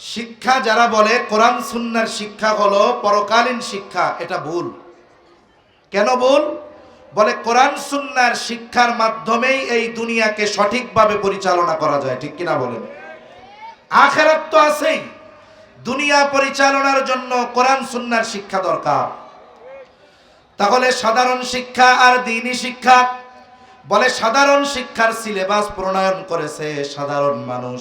শিক্ষা যারা বলে, কোরআন সুন্নার শিক্ষা হলো পরকালীন শিক্ষা, এটা ভুল। কেন ভুল? বলে কোরআন সুন্নার শিক্ষার মাধ্যমেই এই দুনিয়াকে সঠিকভাবে পরিচালনা করা যায়, ঠিক কিনা বলেন? আখেরাত তো আছেই। দুনিয়া পরিচালনার জন্য কোরআন সুন্নার শিক্ষা দরকার। তাহলে সাধারণ শিক্ষা আর দিনী শিক্ষা? বলে সাধারণ শিক্ষার সিলেবাস প্রণয়ন করেছে সাধারণ মানুষ।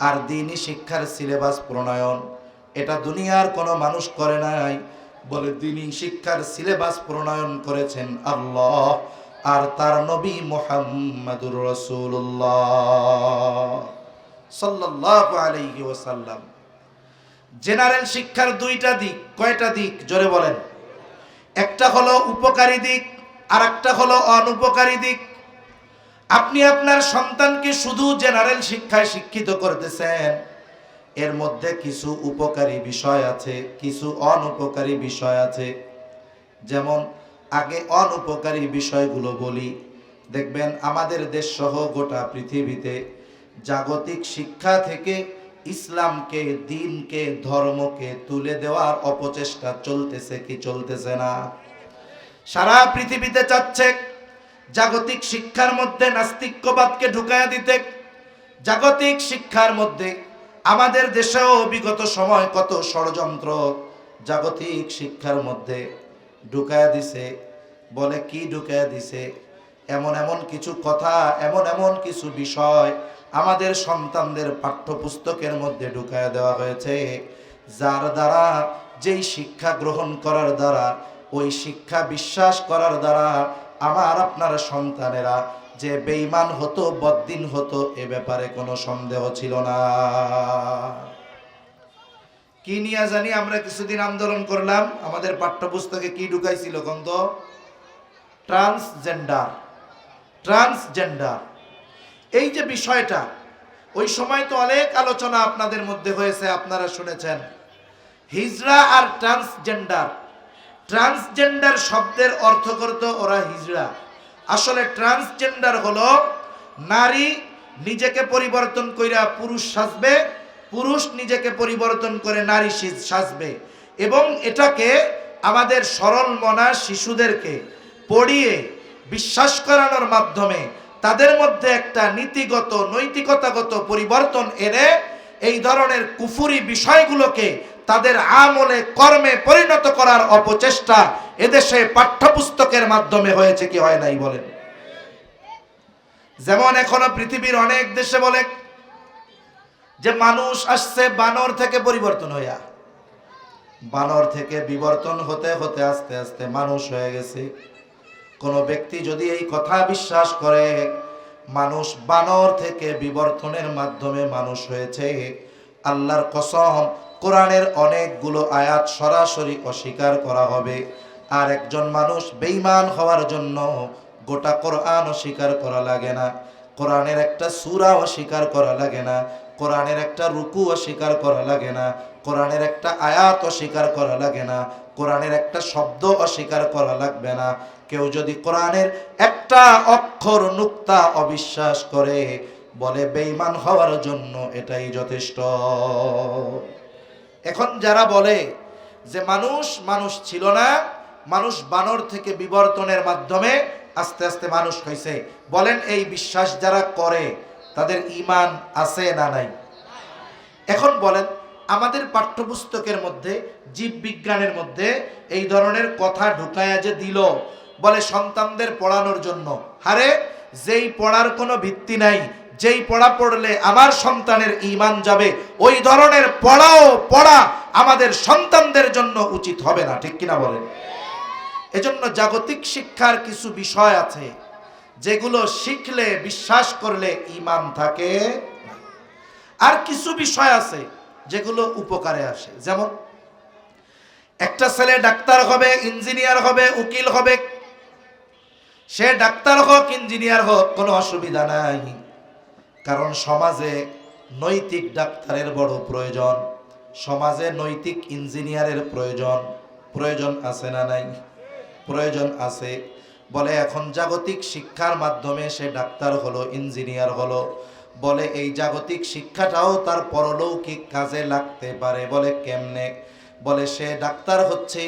আর দিনই শিক্ষার সিলেবাস প্রণয়ন। এটা দুনিয়ার কোনো মানুষ করে নাই বলে দিনী শিক্ষার সিলেবাস প্রণয়ন করেছেন আল্লাহ আর তার নবী মোহাম্মদুর রসুল্লাহ জেনারেল শিক্ষার দুইটা দিক, কয়টা দিক? জোরে বলেন। একটা হলো উপকারী দিক আর একটা হলো অনুপকারী দিক। আপনি আপনার সন্তানকে শুধু জেনারেল শিক্ষায় শিক্ষিত করতেছেন। এর মধ্যে কিছু উপকারী বিষয় আছে, কিছু অনুপকারী বিষয় আছে। যেমন, আগে অনুপকারী বিষয়গুলো বলি। দেখবেন, আমাদের দেশ সহ গোটা পৃথিবীতে জাগতিক শিক্ষা থেকে ইসলামকে, দিনকে, ধর্মকে তুলে দেওয়ার অপচেষ্টা চলতেছে কি চলতেছে না। সারা পৃথিবীতে চাচ্ছে জাগতিক শিক্ষার মধ্যে নাস্তিক্যবাদকে ঢুকায়া দিতে। জাগতিক শিক্ষার মধ্যে আমাদের দেশেও বিগত সময় কত ষড়যন্ত্র জাগতিক শিক্ষার মধ্যে ঢুকায়া দিছে। বলে কি ঢুকায়া দিছে? এমন এমন কিছু কথা, এমন এমন কিছু বিষয় আমাদের সন্তানদের পাঠ্যপুস্তকের মধ্যে ঢুকায়া দেওয়া হয়েছে, যার দ্বারা যেই শিক্ষা গ্রহণ করার দ্বারা, ওই শিক্ষা বিশ্বাস করার দ্বারা আমার আপনার সন্তানেরা যে বেঈমান হতো, বদ্দিন হতো, এ ব্যাপারে কোনো সন্দেহ ছিল না। কি নিয়ে জানি আমরা কিছুদিন আন্দোলন করলাম, আমাদের পাঠ্যপুস্তকে কি ঢুকাইছিল কন্ত? ট্রান্সজেন্ডার। ট্রান্সজেন্ডার। এই যে বিষয়টা, ওই সময় তো অনেক আলোচনা আপনাদের মধ্যে হয়েছে, আপনারা শুনেছেন। হিজড়া আর ট্রান্সজেন্ডার। ট্রান্সজেন্ডার শব্দের অর্থ করত ওরা হিজড়া। আসলে ট্রান্সজেন্ডার হলো নারী নিজেকে পরিবর্তন কইরা পুরুষ সাজবে, পুরুষ নিজেকে পরিবর্তন করে নারী সাজবে। এবং এটাকে আমাদের সরল মনা শিশুদেরকে পড়িয়ে বিশ্বাস করানোর মাধ্যমে তাদের মধ্যে একটা নীতিগত, নৈতিকতাগত পরিবর্তন এনে এই ধরনের কুফুরি বিষয়গুলোকে তাদের আমলে কর্মে পরিণত করার অপচেষ্টা এদেশে পাঠ্যপুস্তকের মাধ্যমে হয়েছে কি হয় নাই বলেন। যেমন এখনও পৃথিবীর অনেক দেশে বলে যে মানুষ আসছে বানর থেকে পরিবর্তন হইয়া। বানর থেকে বিবর্তন হতে হতে আস্তে আস্তে মানুষ হয়ে গেছে। কোনো ব্যক্তি যদি এই কথা বিশ্বাস করে, মানুষ বানর থেকে বিবর্তনের মাধ্যমে মানুষ হয়েছে। আল্লাহর কসম কোরআনের অনেকগুলো আয়াত সরাসরি অস্বীকার করা হবে। আর একজন মানুষ বেইমান হওয়ার জন্য গোটা কোরআন অস্বীকার করা লাগে না। কোরআনের একটা সূরা অস্বীকার করা লাগে না। কোরআনের একটা রুকু অস্বীকার করা লাগে না। কোরআনের একটা আয়াত অস্বীকার করা লাগে না। কোরআনের একটা শব্দ অস্বীকার করা লাগবে না। কেউ যদি কোরআনের একটা অক্ষর নুক্তা অবিশ্বাস করে, বলে বেইমান হওয়ার জন্য এটাই যথেষ্ট। এখন যারা বলে যে মানুষ মানুষ ছিল না, মানুষ বানর থেকে বিবর্তনের মাধ্যমে আস্তে আস্তে মানুষ হয়েছে। বলেন এই বিশ্বাস যারা করে, তাদের ইমান আছে না নাই? এখন বলেন, আমাদের পাঠ্যপুস্তকের মধ্যে, জীববিজ্ঞানের মধ্যে এই ধরনের কথা ঢুকায়া যে দিল, বলে সন্তানদের পড়ানোর জন্য। হারে যেই পড়ার কোনো ভিত্তি নাই যেই পড়া পড়লে আমার সন্তানের ইমান যাবে, ওই ধরনের পড়াও পড়া আমাদের সন্তানদের জন্য উচিত হবে না, ঠিক কিনা বলেন? এজন্য জাগতিক শিক্ষার কিছু বিষয় আছে, যেগুলো শিখলে, বিশ্বাস করলে ইমান থাকে। আর কিছু বিষয় আছে, যেগুলো উপকারে আসে। যেমন, একটা ছেলে ডাক্তার হবে, ইঞ্জিনিয়ার হবে, উকিল হবে, সে ডাক্তার হোক, ইঞ্জিনিয়ার হোক, কোনো অসুবিধা নাই। কারণ সমাজে নৈতিক ডাক্তারের বড় প্রয়োজন, সমাজে নৈতিক ইঞ্জিনিয়ারের প্রয়োজন। প্রয়োজন আছে না নাই? প্রয়োজন আছে। বলে এখন জাগতিক শিক্ষার মাধ্যমে সে ডাক্তার হলো, ইঞ্জিনিয়ার হলো। বলে এই জাগতিক শিক্ষাটাও তার পরলৌকিক কাজে লাগতে পারে। বলে কেমনে? বলে সে ডাক্তার হচ্ছে,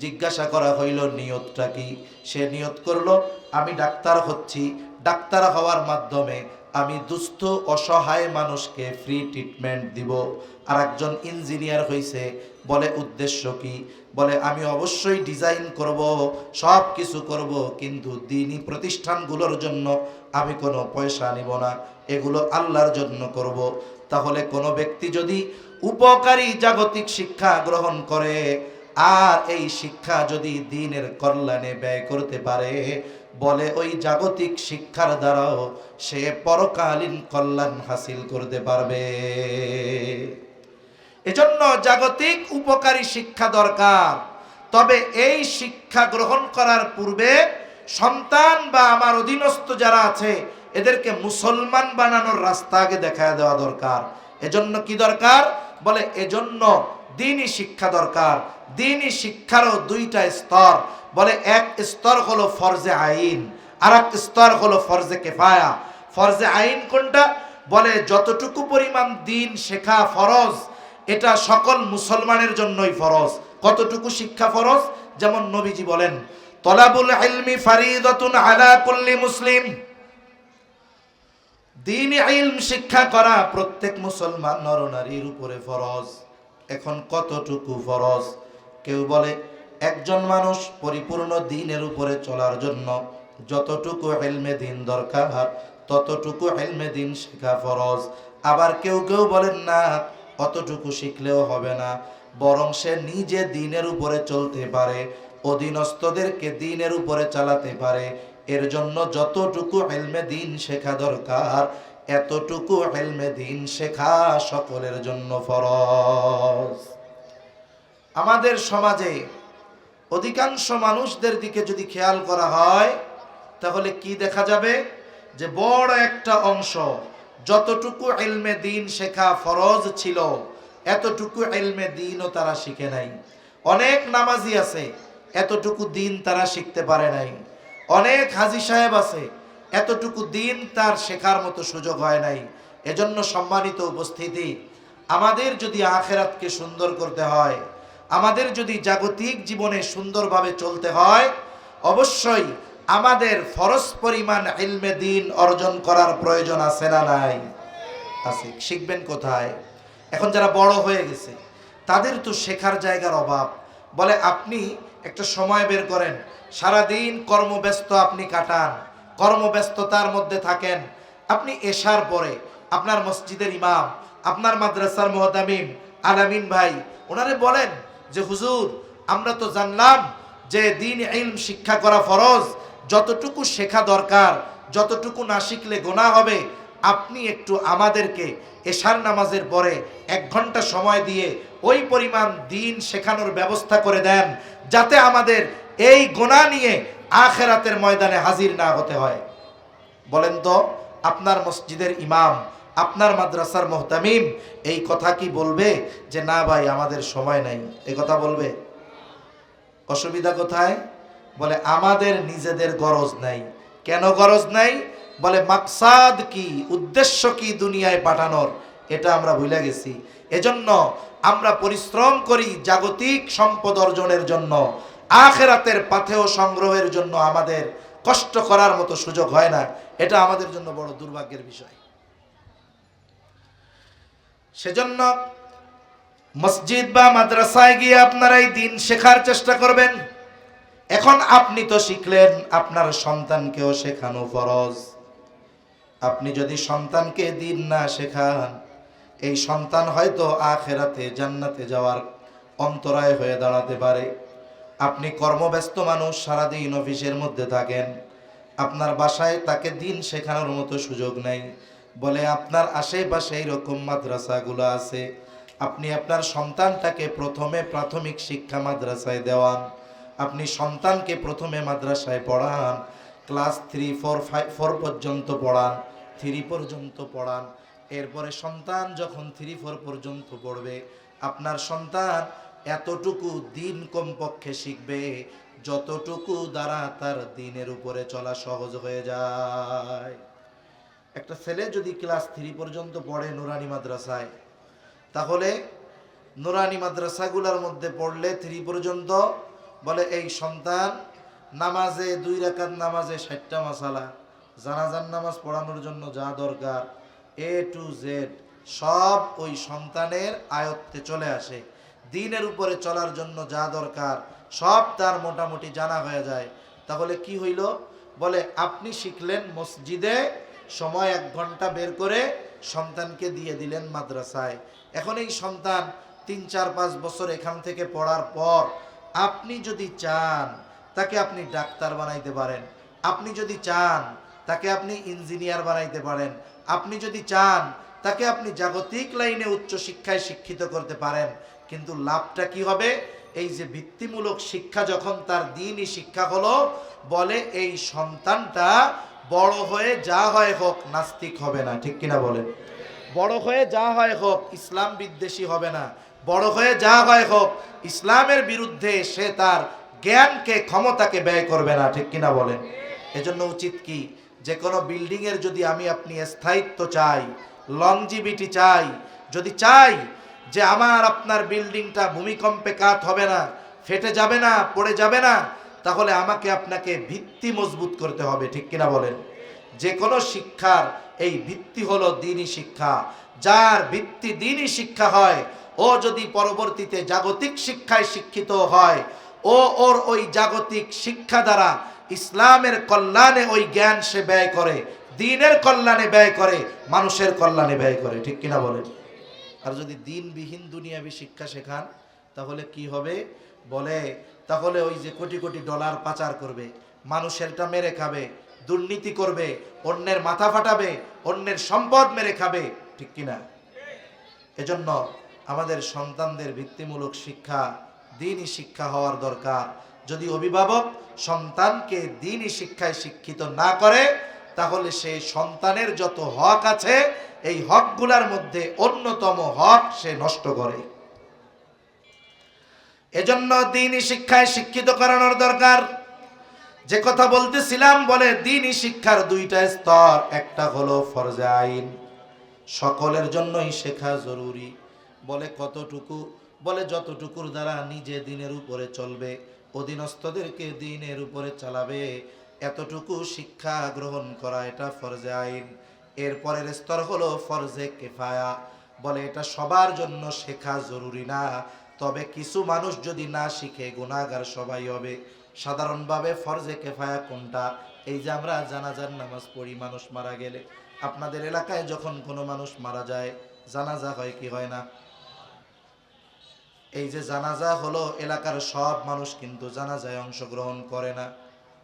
জিজ্ঞাসা করা হইল, নিয়তটা কি? সে নিয়ত করল, আমি ডাক্তার হচ্ছি। ডাক্তার হওয়ার মাধ্যমে আমি দুস্থ, অসহায় মানুষকে ফ্রি ট্রিটমেন্ট দিব। আর একজন ইঞ্জিনিয়ার হয়েছে বলে উদ্দেশ্য কি? বলে, আমি অবশ্যই ডিজাইন করব সব কিছু করব, কিন্তু দিনই প্রতিষ্ঠানগুলোর জন্য আমি কোনো পয়সা নিব না। এগুলো আল্লাহর জন্য করব। তাহলে কোনো ব্যক্তি যদি উপকারী জাগতিক শিক্ষা গ্রহণ করে, আর এই শিক্ষা যদি দিনের কল্যাণে ব্যয় করতে পারে বলে, ওই জাগতিক শিক্ষার দ্বারাও সে পরকালীন কল্যাণ হাসিল করতে পারবে। এজন্য জাগতিক উপকারী শিক্ষা দরকার। তবে এই শিক্ষা গ্রহণ করার পূর্বে সন্তান বা আমার অধীনস্থ যারা আছে, এদেরকে মুসলমান বানানোর রাস্তা আগে দেখা দেওয়া দরকার। এজন্য কি দরকার? বলে, এজন্য দিনই শিক্ষা দরকার। দিনই শিক্ষারও দুইটা স্তর। বলে, এক স্তর হলো ফরজে আইন আর এক স্তর হলো ফরজে কেফায়া। ফরজে আইন কোনটা? বলে, যতটুকু পরিমাণ দিন শেখা ফরজ, এটা সকল মুসলমানের জন্যই ফরজ। কতটুকু শিক্ষা ফরজ? যেমন নবীজি বলেন, তলাবুল ইলমি ফারিদাতুন আলা কুল্লি মুসলিম। দিন ইলম শিক্ষা করা প্রত্যেক মুসলমান নরনারীর উপরে ফরজ। এখন কতটুকু ফরজ? কেউ বলে একজন মানুষ পরিপূর্ণ দিনের উপরে চলার জন্য যতটুকু এলমে দিন দরকার, ততটুকু এলমে দিন শেখা ফরজ। আবার কেউ কেউ বলেন না, অতটুকু শিখলেও হবে না। বরং সে নিজে দিনের উপরে চলতে পারে, অধীনস্থদেরকে দিনের উপরে চালাতে পারে। এর জন্য যতটুকু এলমে দিন শেখা দরকার, এতটুকু এলমে দিন শেখা সকলের জন্য ফরজ। আমাদের সমাজে অধিকাংশ মানুষদের দিকে যদি খেয়াল করা হয়, তাহলে কি দেখা যাবে? যে বড় একটা অংশ যতটুকু এলমে দিন শেখা ফরজ ছিল, এতটুকু এলমে দিনও তারা শিখে নাই। অনেক নামাজি আছে, এতটুকু দিন তারা শিখতে পারে নাই। অনেক হাজি সাহেব আছে, এতটুকু দিন তার শেখার মতো সুযোগ হয় নাই। এজন্য সম্মানিত উপস্থিতি, আমাদের যদি আখেরাতকে সুন্দর করতে হয় আমাদের যদি জাগতিক জীবনে সুন্দরভাবে চলতে হয়, অবশ্যই আমাদের ফরজ পরিমাণ ইলমে দিন অর্জন করার প্রয়োজন আছে না নাই? আছে। শিখবেন কোথায়? এখন যারা বড় হয়ে গেছে, তাদের তো শেখার জায়গার অভাব। বলে, আপনি একটা সময় বের করেন, সারাদিন কর্মব্যস্ত আপনি কাটান, কর্মব্যস্ততার মধ্যে থাকেন। আপনি এশার পরে আপনার মসজিদের ইমাম, আপনার মাদ্রাসার মোহতামিম, আলামিন ভাই, ওনারে বলেন যে হুজুর, আমরা তো জানলাম যে দিন ইলম শিক্ষা করা ফরজ, যতটুকু শেখা দরকার, যতটুকু না শিখলে গোনা হবে, আপনি একটু আমাদেরকে এশার নামাজের পরে এক ঘণ্টা সময় দিয়ে ওই পরিমাণ দিন শেখানোর ব্যবস্থা করে দেন, যাতে আমাদের এই গোনা নিয়ে আখেরাতের ময়দানে হাজির না হতে হয়। বলেন তো, আপনার মসজিদের ইমাম আপনার মাদ্রাসার মোহতামিম এই কথা কি বলবে যে, না ভাই, আমাদের সময় নাই এই কথা বলবে? অসুবিধা কোথায়? বলে, আমাদের নিজেদের গরজ নাই। কেন গরজ নাই? বলে, মাকসাদ কি, উদ্দেশ্য কি দুনিয়ায় পাঠানোর, এটা আমরা ভুলে গেছি। এজন্য আমরা পরিশ্রম করি জাগতিক সম্পদ অর্জনের জন্য। আখেরাতের পাথেয় সংগ্রহের জন্য আমাদের কষ্ট করার মতো সুযোগ হয় না। এটা আমাদের জন্য বড় দুর্ভাগ্যের বিষয়। সেজন্য মসজিদ বা মাদ্রাসায় গিয়ে আপনারা এই দিন শেখার চেষ্টা করবেন। এখন আপনি তো শিখলেন, আপনার সন্তানকেও শেখানো ফরজ। আপনি যদি সন্তানকে দিন না শেখান, এই সন্তান হয়তো আখেরাতে জান্নাতে যাওয়ার অন্তরায় হয়ে দাঁড়াতে পারে। আপনি কর্মব্যস্ত মানুষ, সারাদিন অফিসের মধ্যে থাকেন। আপনার বাসায় তাকে দিন শেখানোর মতো সুযোগ নেই। বলে, আপনার আশেপাশে এইরকম মাদ্রাসাগুলো আছে। আপনি আপনার সন্তানটাকে প্রথমে প্রাথমিক শিক্ষা মাদ্রাসায় দেওয়ান। আপনি সন্তানকে প্রথমে মাদ্রাসায় পড়ান। Class three, four five four পর্যন্ত পড়ান, থ্রি পর্যন্ত পড়ান। এরপরে সন্তান যখন থ্রি, ফোর পর্যন্ত পড়বে, আপনার সন্তান এতটুকু দিন কমপক্ষে শিখবে যতটুকু দ্বারা তার দিনের উপরে চলা সহজ হয়ে যায়। একটা ছেলে যদি ক্লাস থ্রি পর্যন্ত পড়ে নুরানি মাদ্রাসায়, তাহলে নুরানি মাদ্রাসাগুলোর মধ্যে পড়লে থ্রি পর্যন্ত বলে, এই সন্তান, নামাজে দুই রাকাত নামাজে ষাটটা মশালা জানাজান নামাজ পড়ানোর জন্য যা দরকার, এ টু জেড, সব ওই সন্তানের আয়ত্তে চলে আসে। দিনের উপরে চলার জন্য যা দরকার, সব তার মোটামুটি জানা হয়ে যায়। তাহলে কি হইল? বলে, আপনি শিখলেন মসজিদে সময় এক ঘণ্টা বের করে সন্তানকে দিয়ে দিলেন মাদ্রাসায়। এখন এই সন্তান তিন, চার, পাঁচ বছর এখান থেকে পড়ার পর আপনি যদি চান তাকে আপনি ডাক্তার বানাইতে পারেন। আপনি যদি চান তাকে আপনি ইঞ্জিনিয়ার বানাইতে পারেন। আপনি যদি চান তাকে আপনি জাগতিক লাইনে উচ্চ শিক্ষায় শিক্ষিত করতে পারেন। কিন্তু লাভটা কি হবে? এই যে ভিত্তিমূলক শিক্ষা যখন তার দিনই শিক্ষা হলো, বলে এই সন্তানটা বড় হয়ে যা হয় হোক, নাস্তিক হবে না, ঠিক কিনা বলেন? বড় হয়ে যা হয় হোক, ইসলাম বিদ্বেষী হবে না। বড় হয়ে যা হয় হোক, ইসলামের বিরুদ্ধে সে তার জ্ঞানকে, ক্ষমতাকে ব্যয় করবে না, ঠিক কিনা বলেন? এজন্য উচিত কি? যে কোনো বিল্ডিং এর যদি আমি আপনি স্থায়িত্ব চাই লংজিভিটি চাই, যদি চাই যে আমার আপনার বিল্ডিংটা ভূমিকম্পে কাত হবে না, ফেটে যাবে না, পড়ে যাবে না তাহলে আমাকে আপনাকে ভিত্তি মজবুত করতে হবে, ঠিক কিনা বলেন? যে কোনো শিক্ষার এই ভিত্তি হলো দিনই শিক্ষা। যার ভিত্তি দিনই শিক্ষা হয়, ও যদি পরবর্তীতে জাগতিক শিক্ষায় শিক্ষিত হয়, ও ওর ওই জাগতিক শিক্ষা দ্বারা ইসলামের কল্যাণে ওই জ্ঞান সে ব্যয় করে, দিনের কল্যাণে ব্যয় করে, মানুষের কল্যাণে ব্যয় করে, ঠিক কিনা বলেন? আর যদি দিনবিহীন দুনিয়াবি শিক্ষা শেখান, তাহলে কি হবে? বলে তাহলে ওই যে কোটি কোটি ডলার পাচার করবে মানুষেরটা মেরে খাবে, দুর্নীতি করবে, অন্যের মাথা ফাটাবে, অন্যের সম্পদ মেরে খাবে, ঠিক কিনা? এজন্য আমাদের সন্তানদের ভিত্তিমূলক শিক্ষা, দিনই শিক্ষা হওয়ার দরকার। যদি অভিভাবক সন্তানকে দিনই শিক্ষায় শিক্ষিত না করে, তাহলে সে সন্তানের যত হক আছে, এই হকগুলার মধ্যে অন্যতম হক সে নষ্ট করে। এজন্য দিনই শিক্ষায় শিক্ষিত করানোর দরকার। যে কথা বলতেছিলাম, বলে দিনই শিক্ষার দুইটা স্তর, একটা হলো ফরজে আইন। সকলের জন্যই শেখা জরুরি। বলে কতটুকু, বলে যতটুকুর দ্বারা নিজে দিনের উপরে চলবে, অধীনস্থদেরকে দিনের উপরে চালাবে। এতটুকু শিক্ষা গ্রহণ করা এটা ফরজে আইন। এর পরের স্তর হলো ফরজে কেফায়া। বলে এটা সবার জন্য শেখা জরুরি না। তবে কিছু মানুষ যদি না শিখে গুণাগার সবাই হবে। সাধারণভাবে ফরজে কেফায়া কোনটা? এই যে আমরা জানাজার নামাজ পড়ি, মানুষ মারা গেলে। আপনাদের এলাকায় যখন কোনো মানুষ মারা যায়, জানাজা হয় কি হয় না? এই যে জানাজা হলো এলাকার সব মানুষ কিন্তু জানাজায় অংশগ্রহণ করে না।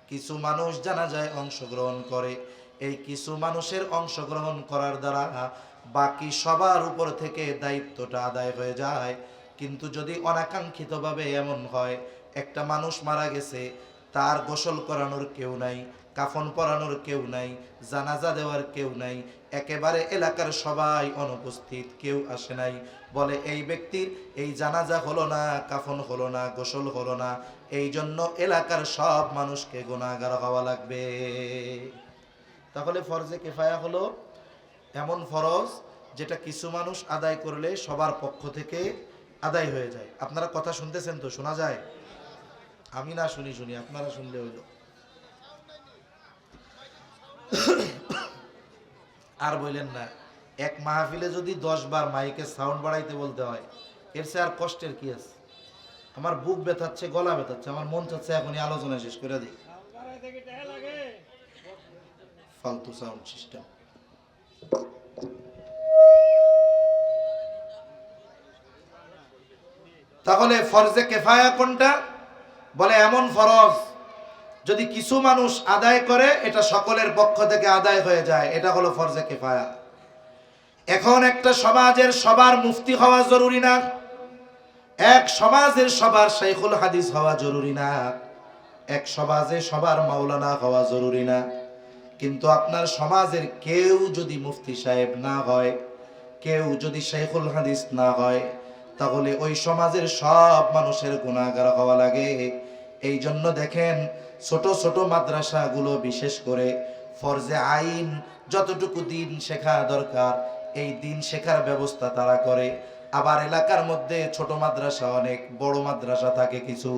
কিছু মানুষ জানাজায় অংশগ্রহণ করে। এই কিছু মানুষের অংশগ্রহণ করার দ্বারা বাকি সবার উপর থেকে দায়িত্বটা আদায় হয়ে যায়। কিন্তু যদি অনাকাঙ্ক্ষিতভাবে এমন হয়, একটা মানুষ মারা গেছে, তার গোসল করানোর কেউ নাই, কাফন পরানোর কেউ নাই, জানাজা দেওয়ার কেউ নাই, একেবারে এলাকার সবাই অনুপস্থিত, কেউ আসে নাই। বলে, এই ব্যক্তির এই জানাজা হলো না, কাফন হলো না, গোসল হলো না এই জন্য এলাকার সব মানুষকে গুণাগার হওয়া লাগবে। তাহলে ফরজে কেফায়া হলো এমন ফরজ, যেটা কিছু মানুষ আদায় করলে সবার পক্ষ থেকে আদায় হয়ে যায়। আপনারা কথা শুনতেছেন তো, শোনা যায়? আমি না শুনি শুনি, আপনারা শুনলে হইল। আর বললেন না, এক মাহফিলে যদি দশ বার মাইকে সাউন্ড বাড়াইতে বলতে হয়, এর সে আর কষ্টের কি আছে? আমার বুক ব্যথাচ্ছে, গলা ব্যথাচ্ছে, আমার মন চাচ্ছে এখনই আলোচনা শেষ করে দিই। ফালতু সাউন্ড সিস্টেম। তাহলে ফরজে কেফায়া কোনটা? বলে এমন ফরজ, যদি কিছু মানুষ আদায় করে, এটা সকলের পক্ষ থেকে আদায় হয়ে যায়। এটা হলো ফরজে কেফায়া। এখন একটা সমাজের সবার মুফতি হওয়া জরুরি না। এক সমাজের সবার শেখুল হাদিস হওয়া জরুরি না। এক সমাজে সবার মাওলানা হওয়া জরুরি না। কিন্তু আপনার সমাজের কেউ যদি মুফতি সাহেব না হয়, কেউ যদি শেখুল হাদিস না হয় তাহলে ওই সমাজের সব মানুষের গুণাগার হওয়া লাগে। এই জন্য দেখেন, ছোট ছোট মাদ্রাসাগুলো বিশেষ করে ফরজে আইন যতটুকু দিন শেখা দরকার, এই দিন শেখার ব্যবস্থা তারা করে। আবার এলাকার মধ্যে ছোট মাদ্রাসা অনেক, বড় মাদ্রাসা থাকে কিছু,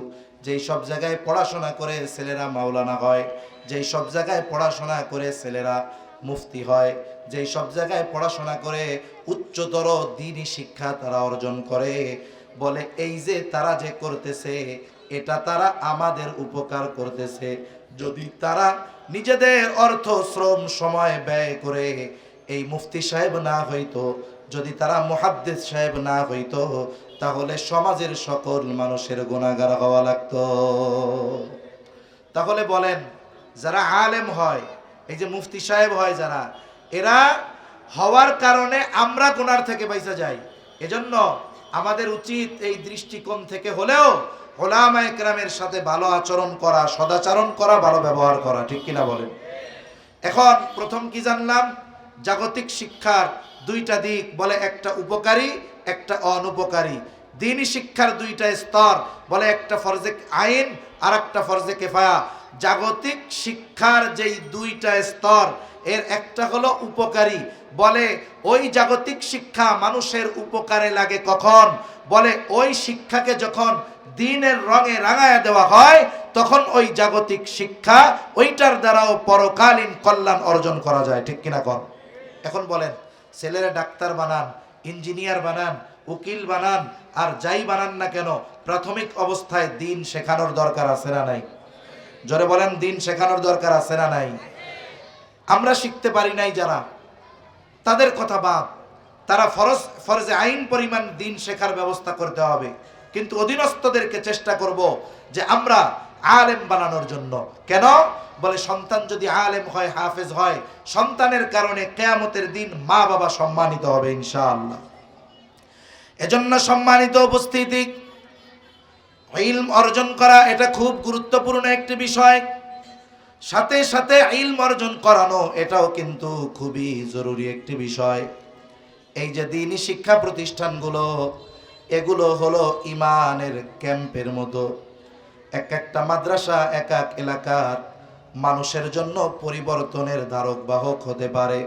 যেই সব জায়গায় পড়াশোনা করে ছেলেরা মাওলানা হয়, যেই সব জায়গায় পড়াশোনা করে ছেলেরা মুফতি হয়, যেই সব জায়গায় পড়াশোনা করে উচ্চতর দিনই শিক্ষা তারা অর্জন করে। বলে, এই যে তারা যে করতেছে, এটা তারা আমাদের উপকার করতেছে। যদি তারা নিজেদের অর্থ, শ্রম, সময় ব্যয় করে এই মুফতি সাহেব না হইতো, যদি তারা মুহাদ্দিস সাহেব না হইতো, তাহলে সমাজের সকল মানুষের গুণাগার হওয়া লাগতো। তাহলে বলেন, যারা আলেম হয় এই যে মুফতি সাহেব হয় যারা, এরা হওয়ার কারণে আমরা গুনার থেকে বাইসা যাই। এজন্য আমাদের উচিত এই দৃষ্টিকোণ থেকে হলেও ওলামা একরামের সাথে ভালো আচরণ করা, সদাচরণ করা, ভালো ব্যবহার করা, ঠিক কিনা বলেন? এখন প্রথম কি জানলাম? জাগতিক শিক্ষার দুইটা দিক, বলে একটা উপকারী, একটা অনুপকারী। দিনই শিক্ষার দুইটা স্তর, বলে একটা ফরজে আইন আর একটা ফরজে কেফায়া। জাগতিক শিক্ষার যেই দুইটা স্তর, এর একটা হলো উপকারী। বলে, ওই জাগতিক শিক্ষা মানুষের উপকারে লাগে কখন? বলে, ওই শিক্ষাকে যখন দিনের রঙে রাঙায় দেওয়া হয়, তখন ওই জাগতিক শিক্ষা ওইটার দ্বারাও পরকালীন কল্যাণ অর্জন করা যায়। ঠিক কিনা কর এখন বলেন, ছেলেরা ডাক্তার বানান, ইঞ্জিনিয়ার বানান, উকিল বানান আর যাই বানান না কেন, প্রাথমিক অবস্থায় দিন শেখানোর দরকার আছে না নাই? জোরে বলেন, দিন শেখানোর দরকার আছে না নাই? আমরা শিখতে পারি নাই যারা। তাদের কথা বাদ। তারা ফরজ, ফরজে আইন পরিমাণ দিন শেখার ব্যবস্থা করতে হবে। কিন্তু অধীনস্থদেরকে চেষ্টা করব যে আমরা আলেম বানানোর জন্য। কেন? বলে সন্তান যদি আলেম হয়, হাফেজ হয়, সন্তানের কারণে কেয়ামতের দিন মা বাবা সম্মানিত হবে ইনশাআল্লাহ। এজন্য সম্মানিত উপস্থিতি, ইলম অর্জন করা এটা খুব গুরুত্বপূর্ণ একটি বিষয়। সাথে সাথে ইলম অর্জন করানো এটাও কিন্তু খুবই জরুরি একটি বিষয়। এই যে দিনই শিক্ষা প্রতিষ্ঠানগুলো, এগুলো হলো ইমানের ক্যাম্পের মতো। এক একটা মাদ্রাসা, এক এক এলাকার মানুষের জন্য পরিবর্তনের ধারক বাহক হতে পারে।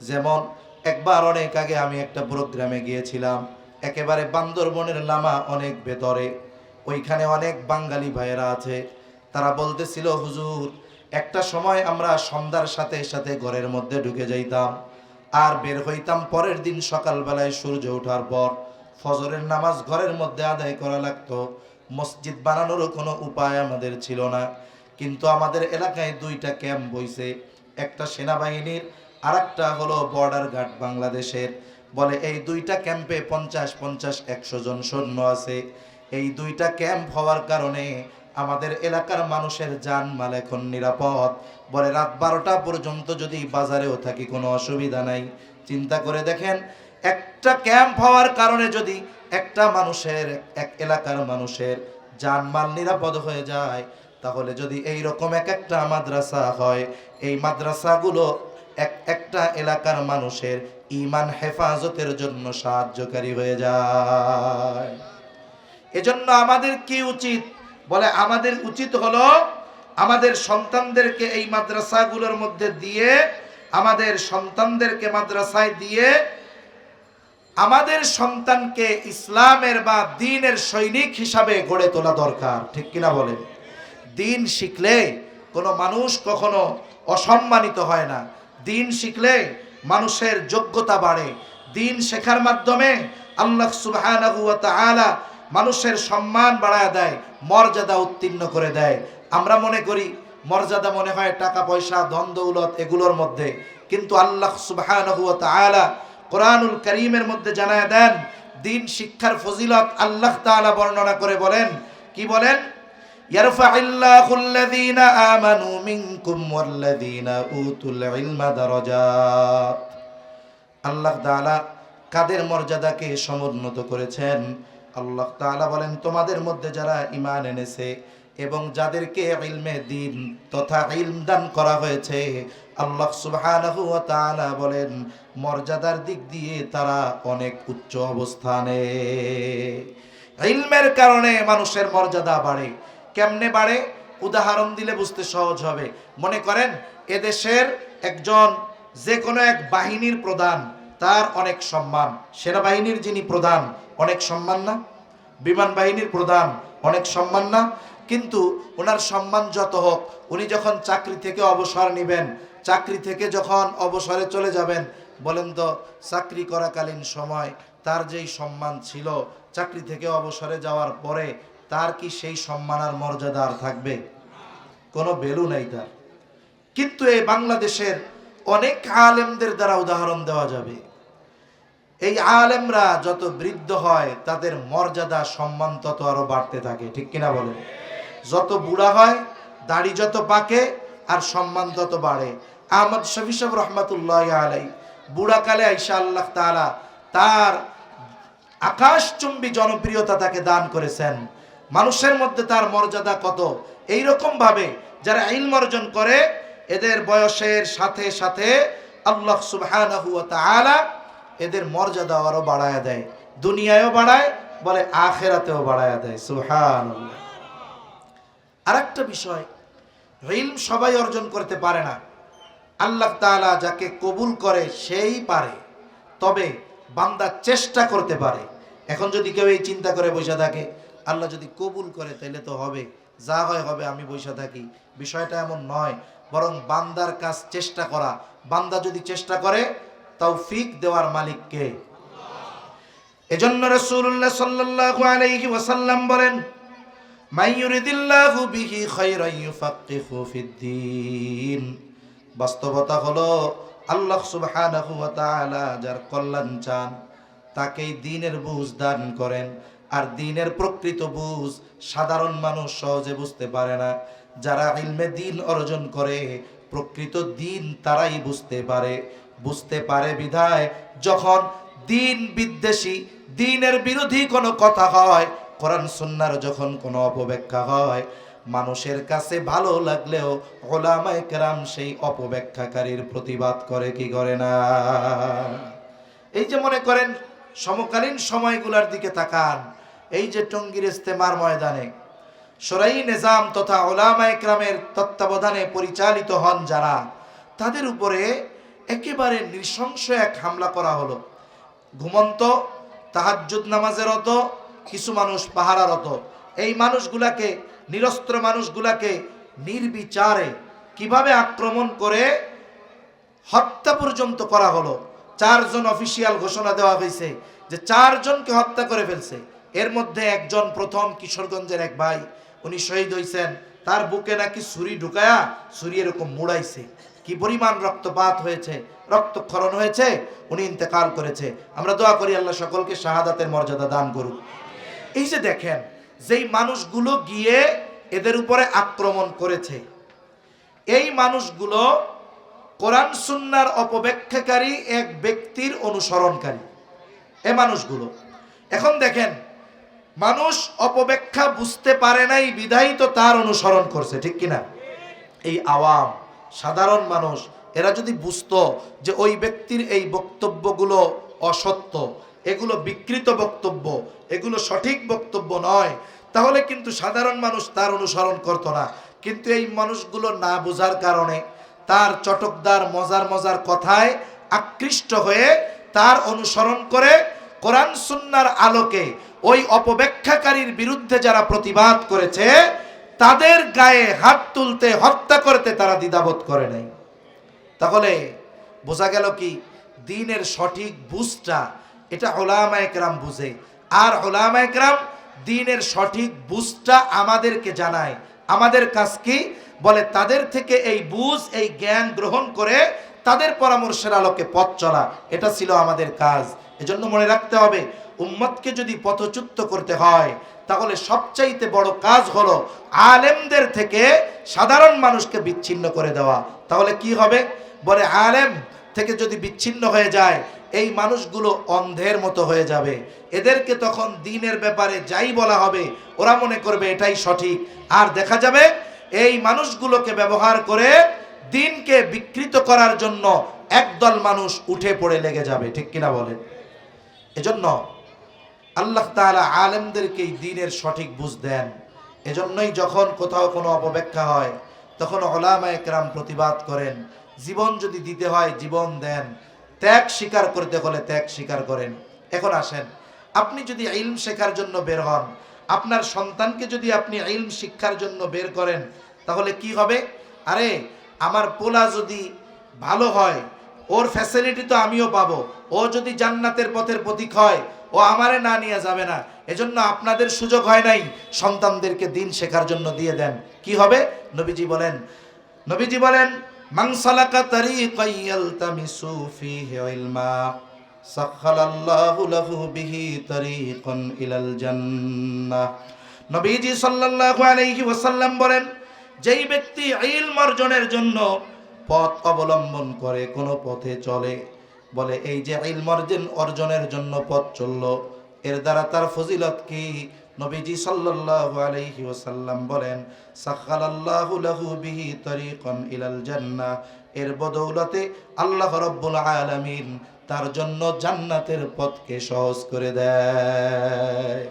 যেমন, একবার অনেক আগে আমি একটা প্রোগ্রামে গিয়েছিলাম। একেবারে বান্দরবনের লামা অনেক ভেতরে। ওইখানে অনেক বাঙালি ভাইয়েরা আছে। তারা বলতেছিল, হুজুর, একটা সময় আমরা সন্ধ্যার সাথে সাথে ঘরের মধ্যে ঢুকে যাইতাম আর বের হইতাম পরের দিন সকালবেলায় সূর্য ওঠার পর। ফজরের নামাজ ঘরের মধ্যে আদায় করা লাগতো। মসজিদ বানানোরও কোনো উপায় আমাদের ছিল না। কিন্তু আমাদের এলাকায় দুইটা ক্যাম্প বইছে। একটা সেনাবাহিনীর আর একটা হলো বর্ডার গার্ড বাংলাদেশের। বলে, এই দুইটা ক্যাম্পে পঞ্চাশ পঞ্চাশ, একশো জন সৈন্য আছে। এই দুইটা ক্যাম্প হওয়ার কারণে আমাদের এলাকার মানুষের যান মাল এখন নিরাপদ। বলে, রাত বারোটা পর্যন্ত যদি বাজারেও থাকি কোনো অসুবিধা নাই। চিন্তা করে দেখেন, একটা ক্যাম্প হওয়ার কারণে যদি একটা মানুষের, এক এলাকার মানুষের জানমাল নিরাপদ হয়ে যায়, তাহলে যদি এই রকম এক একটা মাদ্রাসা হয়, এই মাদ্রাসাগুলো এক একটা এলাকার মানুষের ইমান হেফাজতের জন্য সাহায্যকারী হয়ে যায়। এজন্য আমাদের কি উচিত? বলে আমাদের উচিত হলো আমাদের সন্তানদেরকে এই মাদ্রাসাগুলোর মধ্যে দিয়ে, আমাদের সন্তানদেরকে মাদ্রাসায় দিয়ে, আমাদের সন্তানকে ইসলামের বা দিনের সৈনিক হিসাবে গড়ে তোলা দরকার। ঠিক কিনা বলেন দিন শিখলে কোনো মানুষ কখনো অসম্মানিত হয় না। দিন শিখলে মানুষের যোগ্যতা বাড়ে। দিন শেখার মাধ্যমে আল্লাহ ওয়া মানুষের সম্মান বাড়ায় দেয়, মর্যাদা উত্তীর্ণ করে দেয়। আমরা মনে করি, মর্যাদা মনে হয় টাকা, পয়সা, ধন, দৌলত এগুলোর মধ্যে। কিন্তু আল্লাহ তাআলা কোরআনুল করিমের মধ্যে জানায় দেন, দিন শিক্ষার ফজিলত আল্লাহ তাআলা বর্ণনা করে বলেন। কি বলেন? يرفع الله الذين آمنوا منكم والذين أوتوا العلم درجات আল্লাহ তাআলা কাদের মর্যাদাকে সমুন্নত করেছেন আল্লাহ তাআলা বলেন তোমাদের মধ্যে যারা ঈমান এনেছে এবং যাদেরকে ইলমে দিন তথা ইলম দান করা হয়েছে আল্লাহ সুবহানাহু ওয়া তাআলা বলেন মর্যাদার দিক দিয়ে তারা অনেক উচ্চ অবস্থানে ইলমের কারণে মানুষের মর্যাদা বাড়ে কেমনে বাড়ে? উদাহরণ দিলে বুঝতে সহজ হবে। মনে করেন, এদেশের একজন যে কোনো এক বাহিনীর প্রধান, তার অনেক সম্মান। সেনাবাহিনীর যিনি প্রধান, অনেক সম্মান না? বিমান বাহিনীর প্রধান, অনেক সম্মান না? কিন্তু ওনার সম্মান যত হোক, উনি যখন চাকরি থেকে অবসর নেবেন, চাকরি থেকে যখন অবসরে চলে যাবেন, বলেন তো, চাকরি করাকালীন সময় তার যেই সম্মান ছিল, চাকরি থেকে অবসরে যাওয়ার পরে তার কি সেই সম্মান আর মর্যাদা আর থাকবে? কোনো ভ্যালু নাই তার। কিন্তু এই বাংলাদেশের অনেক আলেমদের দ্বারা উদাহরণ দেওয়া যাবে। এই আলেমরা যত বৃদ্ধ হয়, তাদের মর্যাদা, সম্মান তত আরও বাড়তে থাকে। ঠিক কিনা বলেন? যত বুড়া হয়, দাড়ি যত পাকে, আর সম্মান তত বাড়ে। আহমদ শফি সাহেব রহমতুল্লাহ আলাই বুড়াকালে আইসা আল্লাহ তাআলা তার আকাশচুম্বী জনপ্রিয়তা তাকে দান করেছেন। মানুষের মধ্যে তার মর্যাদা কত? এই ভাবে যারা ইলম অর্জন করে, এদের বয়সের সাথে সাথে আল্লাহ তাআলা এদের মর্যাদা আরও বাড়ায় দেয়। দুনিয়ায়ও বাড়ায়, বলে আখেরাতেও বাড়ায় দেয়। সুবহানাল্লাহ। আরেকটা বিষয়, ইলম সবাই অর্জন করতে পারে না। আল্লাহ তাআলা যাকে কবুল করে সেই পারে। তবে বান্দা চেষ্টা করতে পারে। এখন যদি কেউ এই চিন্তা করে বসে থাকে আল্লাহ যদি কবুল করে তাহলে তো হবে। যা হয় হবে, আমি বসে থাকি। বিষয়টা এমন নয়, বরং বান্দার কাজ চেষ্টা করা। বান্দা যদি চেষ্টা করে তাও ফিক দেওয়ার মালিককে এজন্য রাসূলুল্লাহ সাল্লাল্লাহু আলাইহি ওয়াসাল্লাম বলেন মাইয়ুরিদিল্লাহু বিহি খায়রান ইউফাক্কিহু ফিদ্দিন। বাস্তবতা হলো, আল্লাহ সুবহানাহু ওয়া তাআলা যার কল্যাণ চান, তাকেই দ্বীনের বুঝ দান করেন। আর দিনের প্রকৃত বুঝ সাধারণ মানুষ সহজে বুঝতে পারে না। যারা ইলমে দ্বীন অর্জন করে, প্রকৃত দিন তারাই বুঝতে পারে। বুঝতে পারে বিধায়, যখন দিন বিদ্বেষী, দিনের বিরোধী কোনো কথা হয়, কোরআন সুন্নার যখন কোনো অপব্যাখ্যা হয়, মানুষের কাছে ভালো লাগলেও ওলামায়ে কেরাম সেই অপব্যাখ্যাকারীর প্রতিবাদ করে কি করে না? এই যে মনে করেন সমকালীন সময়গুলোর দিকে তাকান। এই যে টঙ্গীর ইস্তেমার ময়দানে সরাই নিজাম তথা ওলামা একরামের তত্ত্বাবধানে পরিচালিত হন যারা, তাদের উপরে একেবারে নৃশংস এক হামলা করা হলো। ঘুমন্ত, তাহাজ্জুদ নামাজেরত কিছু মানুষ পাহারারত এই মানুষগুলাকে, নিরস্ত্র মানুষগুলাকে নির্বিচারে কীভাবে আক্রমণ করে হত্যা পর্যন্ত করা হলো? চারজন অফিসিয়াল ঘোষণা দেওয়া হয়েছে যে চারজনকে হত্যা করে ফেলছে। এর মধ্যে একজন প্রথম কিশোরগঞ্জের এক ভাই, উনি শহীদ হয়েছেন তার বুকে নাকি ছুরি ঢুকায়া ছুরি এরকম মুড়াইছে। কি পরিমাণ রক্তপাত হয়েছে, রক্তক্ষরণ হয়েছে, উনি ইন্তেকাল করেছে। আমরা দোয়া করি আল্লাহ সকলকে শাহাদাতের মর্যাদা দান করুক। এই যে দেখেন, যেই মানুষগুলো গিয়ে এদের উপরে আক্রমণ করেছে, এই মানুষগুলো কোরআন সুন্নার অপব্যাখ্যাকারী এক ব্যক্তির অনুসরণকারী এ মানুষগুলো। এখন দেখেন, মানুষ অপব্যাখ্যা বুঝতে পারে নাই বিধায়ী তো তার অনুসরণ করছে, ঠিক কিনা? এই আওয়াম, সাধারণ মানুষ, এরা যদি বুঝতো যে ওই ব্যক্তির এই বক্তব্যগুলো অসত্য, এগুলো বিকৃত বক্তব্য, এগুলো সঠিক বক্তব্য নয়, তাহলে কিন্তু সাধারণ মানুষ তার অনুসরণ করতো না। কিন্তু এই মানুষগুলো না বোঝার কারণে তার চটকদার মজার মজার কথায় আকৃষ্ট হয়ে তার অনুসরণ করে কোরআন সুন্নার আলোকে ওই অপব্যাখ্যাকারীর বিরুদ্ধে যারা প্রতিবাদ করেছে, তাদের গায়ে হাত তুলতে, হত্যা করতে তারা দ্বিধাবোধ করে নাই। তাহলে বোঝা গেল কি? দিনের সঠিক বুঝটা, এটা ওলামা একরাম বুঝে। আর ওলামা একরাম দিনের সঠিক বুঝটা আমাদেরকে জানায়। আমাদের কাজ কি? বলে, তাদের থেকে এই বুঝ, এই জ্ঞান গ্রহণ করে তাদের পরামর্শের আলোকে পথ চলা, এটা ছিল আমাদের কাজ। এজন্য মনে রাখতে হবে, উম্মতকে যদি পথচ্যুত করতে হয়, তাহলে সবচাইতে বড় কাজ হলো আলেমদের থেকে সাধারণ মানুষকে বিচ্ছিন্ন করে দেওয়া। তাহলে কি হবে? বলে, আলেম থেকে যদি বিচ্ছিন্ন হয়ে যায়, এই মানুষগুলো অন্ধের মতো হয়ে যাবে। এদেরকে তখন দিনের ব্যাপারে যাই বলা হবে, ওরা মনে করবে এটাই সঠিক। আর দেখা যাবে এই মানুষগুলোকে ব্যবহার করে দিনকে বিকৃত করার জন্য একদল মানুষ উঠে পড়ে লেগে যাবে, ঠিক কিনা বলেন? এজন্য আল্লাহ তাআলা আলেমদেরকে দিনের সঠিক বুঝ দেন। এজন্যই যখন কোথাও কোনো অপব্যাখ্যা হয়, তখন ওলামা একরাম প্রতিবাদ করেন। জীবন যদি দিতে হয়, জীবন দেন। ত্যাগ স্বীকার করতে হলে ত্যাগ স্বীকার করেন। এখন আসেন, আপনি যদি ইলম শেখার জন্য বের হন আপনার সন্তানকে যদি আপনি ইলম শিক্ষার জন্য বের করেন, তাহলে কি হবে? আরে, আমার পোলা যদি ভালো হয়, ওর ফ্যাসিলিটি তো আমিও পাবো। ও যদি জান্নাতের পথের প্রতীক হয়, ও আমারে না নিয়ে যাবে না। এজন্য আপনাদের সুযোগ হয় নাই। সন্তানদেরকে দিন শেখার জন্য দিয়ে দেন। কি হবে? নবীজি বলেন নবীজি বলেন মাংসালাকা তারিকান ইয়ালতামিসু ফীহি ইলমা। সাখালাল্লাহু লাহু বিহি তারিকান ইলাল জান্নাহ। নবীজি সাল্লাল্লাহু আলাইহি ওয়াসাল্লাম বলেন, যেই ব্যক্তি ইলম অর্জনের জন্য পথ অবলম্বন করে, কোনো পথে চলে, বলে এই যে ইলম অর্জন অর্জনের জন্য পথ চলল, এর দ্বারা তার ফজিলত কি? নবীজি সাল্লাল্লাহু আলাইহি ওয়াসাল্লাম বলেন, সাখালাল্লাহু লাহু বিহি তরিকান ইলাল জান্নাহ। এর বদৌলতে আল্লাহ রাব্বুল আলামিন তার জন্য জান্নাতের পথকে সহজ করে দেয়।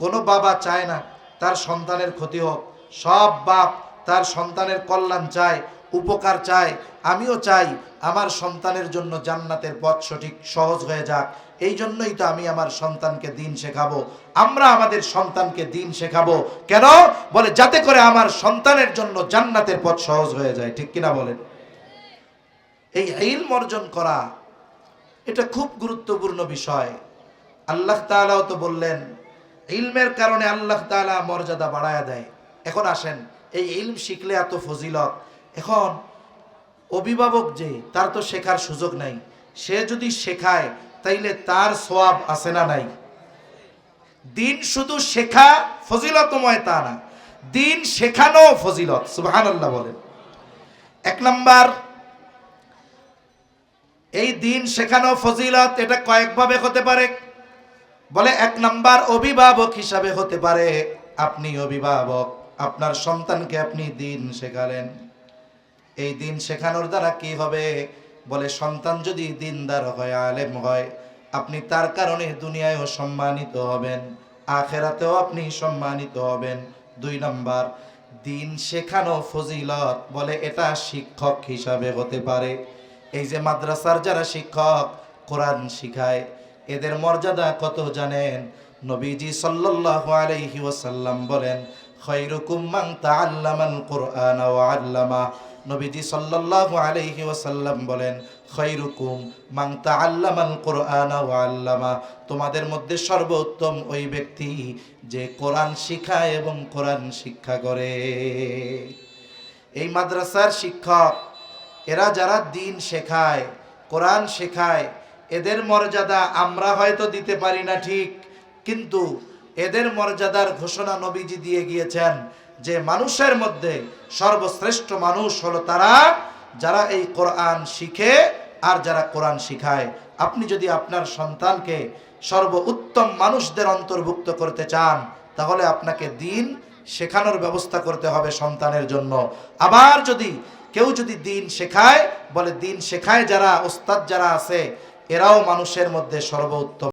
কোনো বাবা চায় না তার সন্তানের ক্ষতি হোক, সব বাপ তার সন্তানের কল্যাণ চায় উপকার চায় আমিও চাই আমার সন্তানের জন্য জান্নাতের পথ সঠিক, সহজ হয়ে যাক। এই জন্যই তো আমি আমার সন্তানকে দিন শেখাবো। আমরা আমাদের সন্তানকে দিন শেখাবো। কেন? বলে, যাতে করে আমার সন্তানের জন্য জান্নাতের পথ সহজ হয়ে যায়। ঠিক কিনা বলেন? এই ইলম অর্জন করা, এটা খুব গুরুত্বপূর্ণ বিষয়। আল্লাহ তাআলাও তো বললেন, ইলমের কারণে আল্লাহ তাআলা মর্যাদা বাড়ায়া দেয়। এখন আসেন, এই ইলম শিখলে এত ফজিলত এখন অভিভাবক যে, তার তো শেখার সুযোগ নাই। সে যদি শেখায়, তাইলে তার সোয়াব আছে না নাই? দিন শুধু শেখা ফজিলতময় তা না, দিন শেখানো ফজিলত, সুবহানাল্লাহ বলেন। এক নাম্বার, এই দিন শেখানো ফজিলত এটা কয়েকভাবে হতে পারে। বলে এক নাম্বার, অভিভাবক হিসাবে হতে পারে, আপনি অভিভাবক, আপনার সন্তানকে আপনি দিন শেখালেন। এই দিন শেখানোর দ্বারা কি হবে? বলে, সন্তান যদি দিনদার হয়, আলেম হয়, আপনি তার কারণে দুনিয়ায়ও সম্মানিত হবেন, আখেরাতেও আপনি সম্মানিত হবেন। দুই নম্বর, দিন শেখানো ফজিলত, বলে, এটা শিক্ষক হিসাবে হতে পারে। এই যে মাদ্রাসার যারা শিক্ষক, কোরআন শিখায়, এদের মর্যাদা কত জানেন? নবীজি ওয়াসাল্লাম বলেন খায়রুকুম মান তাআল্লামাল কুরআন আল্লামা। নবীজি সাল্লাল্লাহু আলাইহি ওয়াসাল্লাম বলেন, খায়রুকুম মান তাআল্লামাল কুরআন ওয়া আল্লামা। তোমাদের মধ্যে সর্বোত্তম ওই ব্যক্তি যে কোরআন শিখায় এবং কোরআন শিক্ষা করে। এই মাদ্রাসার শিক্ষক, এরা যারা দিন শেখায়, কোরআন শেখায়, এদের মর্যাদা আমরা হয়তো দিতে পারি না ঠিক, কিন্তু এদের মর্যাদার ঘোষণা নবীজি দিয়ে গিয়েছেন। যে মানুষের মধ্যে সর্বশ্রেষ্ঠ মানুষ হলো তারা যারা এই কোরআন শিখে আর যারা কোরআন শিখায়। আপনি যদি আপনার সন্তানকে সর্ব উত্তম মানুষদের অন্তর্ভুক্ত করতে চান, তাহলে আপনাকে দিন শেখানোর ব্যবস্থা করতে হবে সন্তানের জন্য। আবার যদি কেউ যদি দিন শেখায়, বলে দিন শেখায় যারা, ওস্তাদ যারা আছে, এরাও মানুষের মধ্যে সর্বোত্তম।